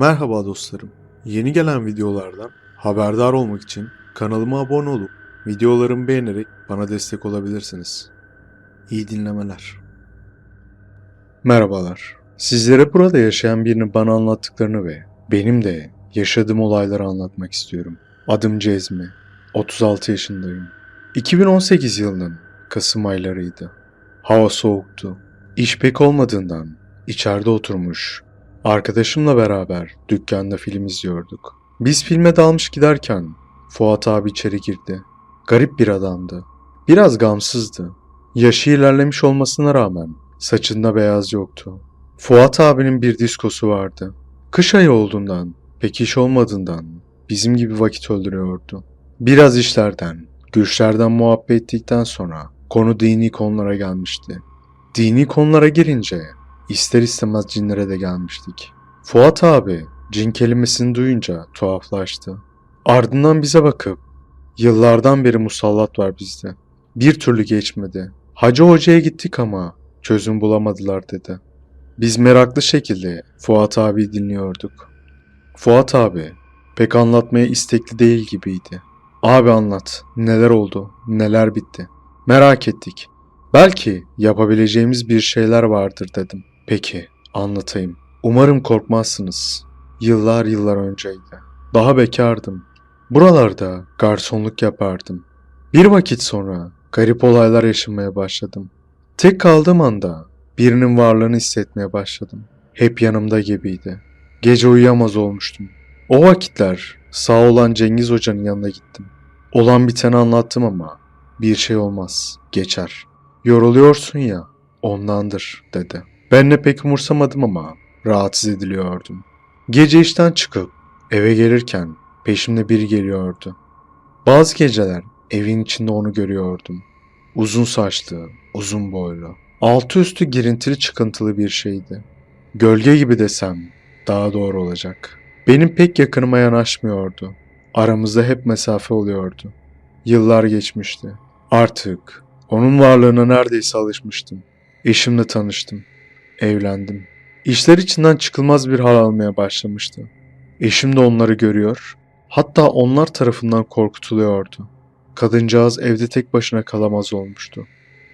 Merhaba dostlarım. Yeni gelen videolardan haberdar olmak için kanalıma abone olup videolarımı beğenerek bana destek olabilirsiniz. İyi dinlemeler. Merhabalar. Sizlere burada yaşayan birinin bana anlattıklarını ve benim de yaşadığım olayları anlatmak istiyorum. Adım Cezmi. 36 yaşındayım. 2018 yılının Kasım aylarıydı. Hava soğuktu. İş pek olmadığından içeride oturmuş Arkadaşımla beraber dükkanda film izliyorduk. Biz filme dalmış giderken Fuat abi içeri girdi. Garip bir adamdı. Biraz gamsızdı. Yaşı ilerlemiş olmasına rağmen saçında beyaz yoktu. Fuat abinin bir diskosu vardı. Kış ayı olduğundan, pek iş olmadığından bizim gibi vakit öldürüyordu. Biraz işlerden, güçlerden muhabbet ettikten sonra konu dini konulara gelmişti. Dini konulara girince İster istemez cinlere de gelmiştik. Fuat abi cin kelimesini duyunca tuhaflaştı. Ardından bize bakıp yıllardan beri musallat var bizde. Bir türlü geçmedi. Hacı hocaya gittik ama çözüm bulamadılar dedi. Biz meraklı şekilde Fuat abi dinliyorduk. Fuat abi pek anlatmaya istekli değil gibiydi. Abi anlat. Neler oldu? Neler bitti? Merak ettik. Belki yapabileceğimiz bir şeyler vardır dedim. Peki, anlatayım. Umarım korkmazsınız. Yıllar yıllar önceydi. Daha bekardım. Buralarda garsonluk yapardım. Bir vakit sonra garip olaylar yaşamaya başladım. Tek kaldığım anda birinin varlığını hissetmeye başladım. Hep yanımda gibiydi. Gece uyuyamaz olmuştum. O vakitler sağ olan Cengiz Hoca'nın yanına gittim. Olan biteni anlattım ama bir şey olmaz, geçer. Yoruluyorsun ya, ondandır dedi. Ben de pek umursamadım ama rahatsız ediliyordum. Gece işten çıkıp eve gelirken peşimde biri geliyordu. Bazı geceler evin içinde onu görüyordum. Uzun saçlı, uzun boylu. Altı üstü girintili çıkıntılı bir şeydi. Gölge gibi desem daha doğru olacak. Benim pek yakınıma yanaşmıyordu. Aramızda hep mesafe oluyordu. Yıllar geçmişti. Artık onun varlığına neredeyse alışmıştım. Eşimle tanıştım. Evlendim. İşler içinden çıkılmaz bir hal almaya başlamıştı. Eşim de onları görüyor, hatta onlar tarafından korkutuluyordu. Kadıncağız evde tek başına kalamaz olmuştu.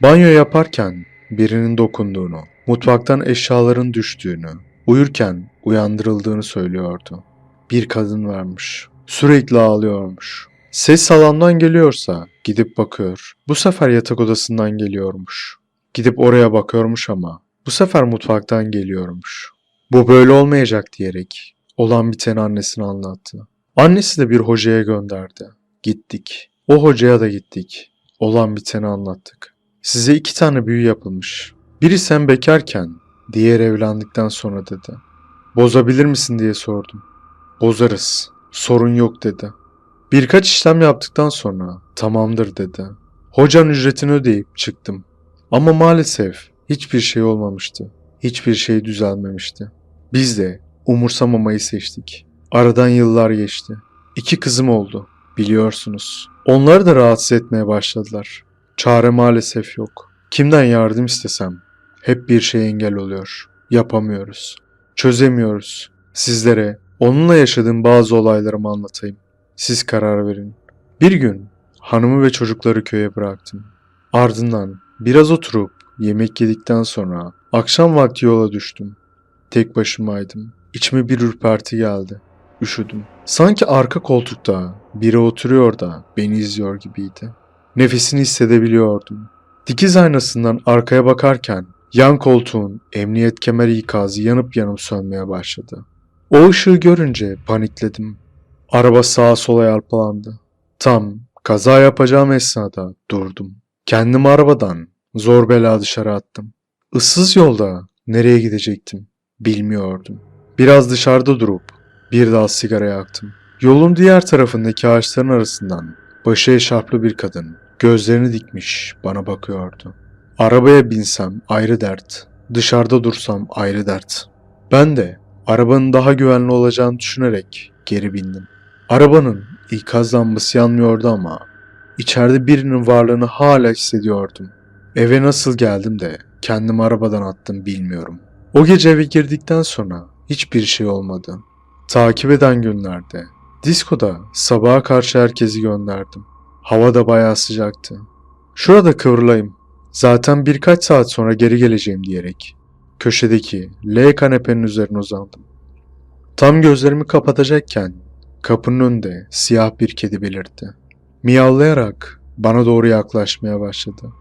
Banyo yaparken birinin dokunduğunu, mutfaktan eşyaların düştüğünü, uyurken uyandırıldığını söylüyordu. Bir kadın varmış. Sürekli ağlıyormuş. Ses salondan geliyorsa gidip bakıyor. Bu sefer yatak odasından geliyormuş. Gidip oraya bakıyormuş ama bu sefer mutfaktan geliyormuş. Bu böyle olmayacak diyerek olan biteni annesine anlattı. Annesi de bir hocaya gönderdi. Gittik. O hocaya da gittik. Olan biteni anlattık. Size iki tane büyü yapılmış. Biri sen bekarken, diğer evlendikten sonra dedi. Bozabilir misin diye sordum. Bozarız. Sorun yok dedi. Birkaç işlem yaptıktan sonra tamamdır dedi. Hocanın ücretini ödeyip çıktım. Ama maalesef hiçbir şey olmamıştı. Hiçbir şey düzelmemişti. Biz de umursamamayı seçtik. Aradan yıllar geçti. İki kızım oldu, biliyorsunuz. Onları da rahatsız etmeye başladılar. Çare maalesef yok. Kimden yardım istesem hep bir şey engel oluyor. Yapamıyoruz. Çözemiyoruz. Sizlere onunla yaşadığım bazı olaylarımı anlatayım. Siz karar verin. Bir gün hanımı ve çocukları köye bıraktım. Ardından biraz oturup yemek yedikten sonra akşam vakti yola düştüm. Tek başımaydım. İçime bir ürperti geldi. Üşüdüm. Sanki arka koltukta biri oturuyor da beni izliyor gibiydi. Nefesini hissedebiliyordum. Dikiz aynasından arkaya bakarken yan koltuğun emniyet kemeri ikazı yanıp yanıp sönmeye başladı. O ışığı görünce panikledim. Araba sağa sola yalpalandı. Tam kaza yapacağım esnada durdum. Kendimi arabadan zor bela dışarı attım. Issız yolda nereye gidecektim bilmiyordum. Biraz dışarıda durup bir dal sigara yaktım. Yolun diğer tarafındaki ağaçların arasından başı eşarplı bir kadın gözlerini dikmiş bana bakıyordu. Arabaya binsem ayrı dert, dışarıda dursam ayrı dert. Ben de arabanın daha güvenli olacağını düşünerek geri bindim. Arabanın ikaz lambası yanmıyordu ama içeride birinin varlığını hala hissediyordum. Eve nasıl geldim de kendimi arabadan attım bilmiyorum. O gece eve girdikten sonra hiçbir şey olmadı. Takip eden günlerde diskoda sabaha karşı herkesi gönderdim. Hava da bayağı sıcaktı. Şurada kıvrılayım. Zaten birkaç saat sonra geri geleceğim diyerek köşedeki L kanepenin üzerine uzandım. Tam gözlerimi kapatacakken kapının önünde siyah bir kedi belirdi. Miyavlayarak bana doğru yaklaşmaya başladı.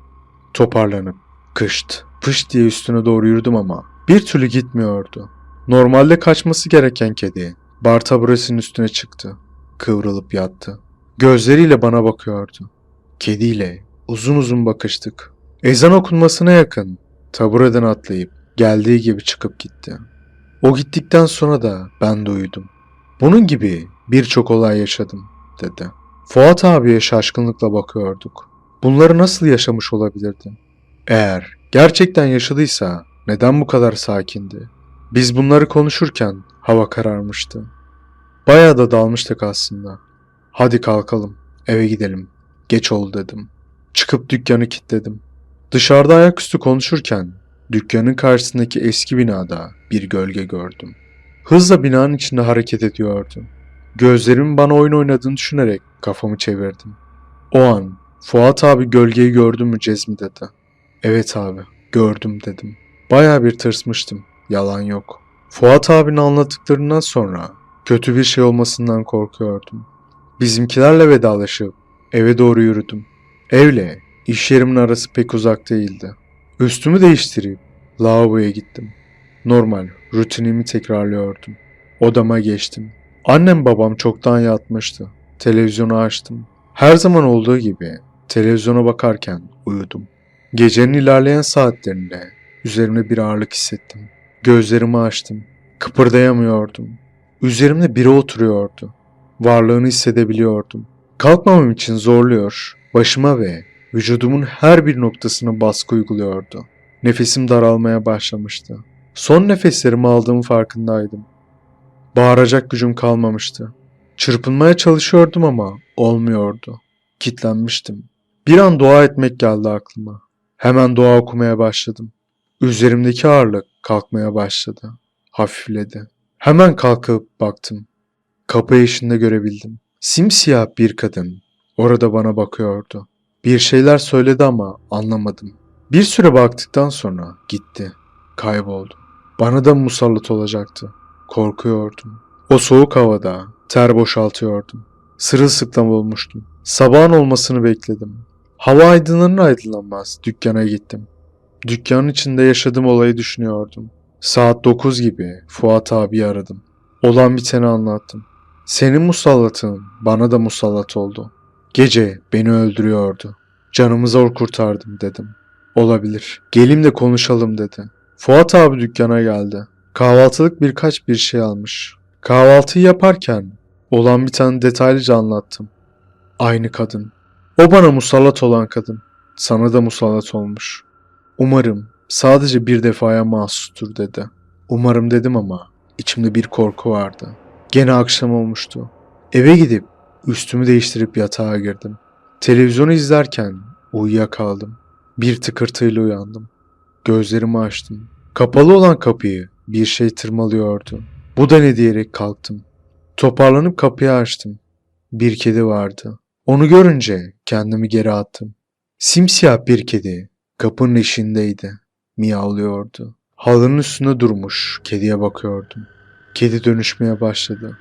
Toparlanıp kışt pış diye üstüne doğru yürüdüm ama bir türlü gitmiyordu. Normalde kaçması gereken kedi bar taburesinin üstüne çıktı. Kıvrılıp yattı. Gözleriyle bana bakıyordu. Kediyle uzun uzun bakıştık. Ezan okunmasına yakın tabureden atlayıp geldiği gibi çıkıp gitti. O gittikten sonra da ben de uyudum. Bunun gibi birçok olay yaşadım dedi. Fuat abiye şaşkınlıkla bakıyorduk. Bunları nasıl yaşamış olabilirdi? Eğer gerçekten yaşadıysa neden bu kadar sakindi? Biz bunları konuşurken hava kararmıştı. Bayağı da dalmıştık aslında. Hadi kalkalım, eve gidelim. Geç oldu dedim. Çıkıp dükkanı kilitledim. Dışarıda ayaküstü konuşurken dükkanın karşısındaki eski binada bir gölge gördüm. Hızla binanın içinde hareket ediyordu. Gözlerimin bana oyun oynadığını düşünerek kafamı çevirdim. O an Fuat abi gölgeyi gördün mü Cezmi dedi. Evet abi gördüm dedim. Bayağı bir tırsmıştım. Yalan yok. Fuat abinin anlattıklarından sonra kötü bir şey olmasından korkuyordum. Bizimkilerle vedalaşıp eve doğru yürüdüm. Evle iş yerimin arası pek uzak değildi. Üstümü değiştirip lavaboya gittim. Normal rutinimi tekrarlıyordum. Odama geçtim. Annem babam çoktan yatmıştı. Televizyonu açtım. Her zaman olduğu gibi televizyona bakarken uyudum. Gecenin ilerleyen saatlerinde üzerimde bir ağırlık hissettim. Gözlerimi açtım. Kıpırdayamıyordum. Üzerimde biri oturuyordu. Varlığını hissedebiliyordum. Kalkmamam için zorluyor. Başıma ve vücudumun her bir noktasına baskı uyguluyordu. Nefesim daralmaya başlamıştı. Son nefeslerimi aldığım farkındaydım. Bağıracak gücüm kalmamıştı. Çırpınmaya çalışıyordum ama olmuyordu. Kitlenmiştim. Bir an dua etmek geldi aklıma. Hemen dua okumaya başladım. Üzerimdeki ağırlık kalkmaya başladı. Hafifledi. Hemen kalkıp baktım. Kapı eşinde görebildim. Simsiyah bir kadın orada bana bakıyordu. Bir şeyler söyledi ama anlamadım. Bir süre baktıktan sonra gitti. Kayboldu. Bana da musallat olacaktı. Korkuyordum. O soğuk havada ter boşaltıyordum. Sırılsıklam olmuştum. Sabahın olmasını bekledim. Hava aydınlanır aydınlanmaz dükkana gittim. Dükkanın içinde yaşadığım olayı düşünüyordum. Saat 9 gibi Fuat abi aradım. Olan biteni anlattım. Senin musallatın bana da musallat oldu. Gece beni öldürüyordu. Canımı zor kurtardım dedim. Olabilir. Gelim de konuşalım dedi. Fuat abi dükkana geldi. Kahvaltılık birkaç bir şey almış. Kahvaltıyı yaparken olan bir tane detaylıca anlattım. Aynı kadın. O bana musallat olan kadın. Sana da musallat olmuş. Umarım sadece bir defaya mahsustur dedi. Umarım dedim ama içimde bir korku vardı. Gene akşam olmuştu. Eve gidip üstümü değiştirip yatağa girdim. Televizyonu izlerken uyuyakaldım. Bir tıkırtıyla uyandım. Gözlerimi açtım. Kapalı olan kapıyı bir şey tırmalıyordu. Bu da ne diyerek kalktım. Toparlanıp kapıyı açtım. Bir kedi vardı. Onu görünce kendimi geri attım. Simsiyah bir kedi kapının eşiğindeydi. Miyavlıyordu. Halının üstünde durmuş kediye bakıyordum. Kedi dönüşmeye başladı.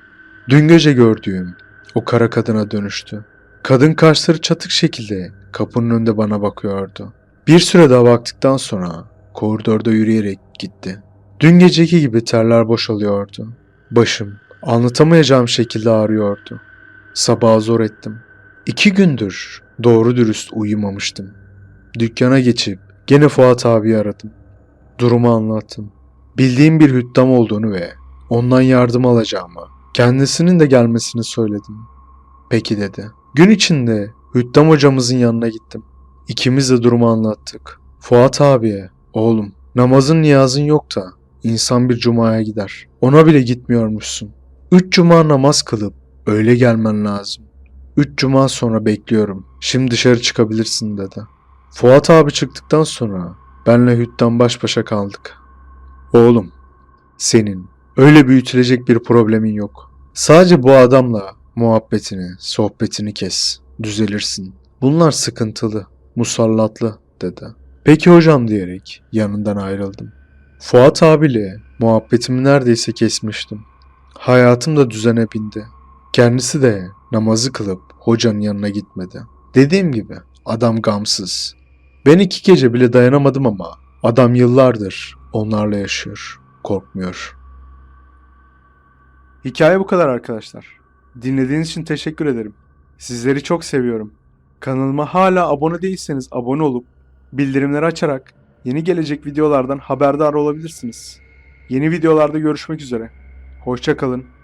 Dün gece gördüğüm o kara kadına dönüştü. Kadın kaşları çatık şekilde kapının önünde bana bakıyordu. Bir süre daha baktıktan sonra koridorda yürüyerek gitti. Dün geceki gibi terler boşalıyordu. Başım anlatamayacağım şekilde ağrıyordu. Sabaha zor ettim. İki gündür doğru dürüst uyumamıştım. Dükkana geçip gene Fuat abi aradım. Durumu anlattım. Bildiğim bir hüddam olduğunu ve ondan yardım alacağımı, kendisinin de gelmesini söyledim. Peki dedi. Gün içinde hüddam hocamızın yanına gittim. İkimiz de durumu anlattık. Fuat abiye, oğlum namazın niyazın yok da insan bir cumaya gider. Ona bile gitmiyormuşsun. Üç cuma namaz kılıp öyle gelmen lazım. Üç cuma sonra bekliyorum. Şimdi dışarı çıkabilirsin dedi. Fuat abi çıktıktan sonra benle Hüttan baş başa kaldık. Oğlum, senin Öyle büyütülecek bir problemin yok. Sadece bu adamla muhabbetini, sohbetini kes. Düzelirsin. Bunlar sıkıntılı, musallatlı dedi. Peki hocam diyerek yanından ayrıldım. Fuat abiyle muhabbetimi neredeyse kesmiştim. Hayatım da düzene bindi. Kendisi de namazı kılıp hocanın yanına gitmedi. Dediğim gibi adam gamsız. Ben iki gece bile dayanamadım ama adam yıllardır onlarla yaşıyor, korkmuyor. Hikaye bu kadar arkadaşlar. Dinlediğiniz için teşekkür ederim. Sizleri çok seviyorum. Kanalıma hala abone değilseniz abone olup bildirimleri açarak yeni gelecek videolardan haberdar olabilirsiniz. Yeni videolarda görüşmek üzere. Hoşça kalın.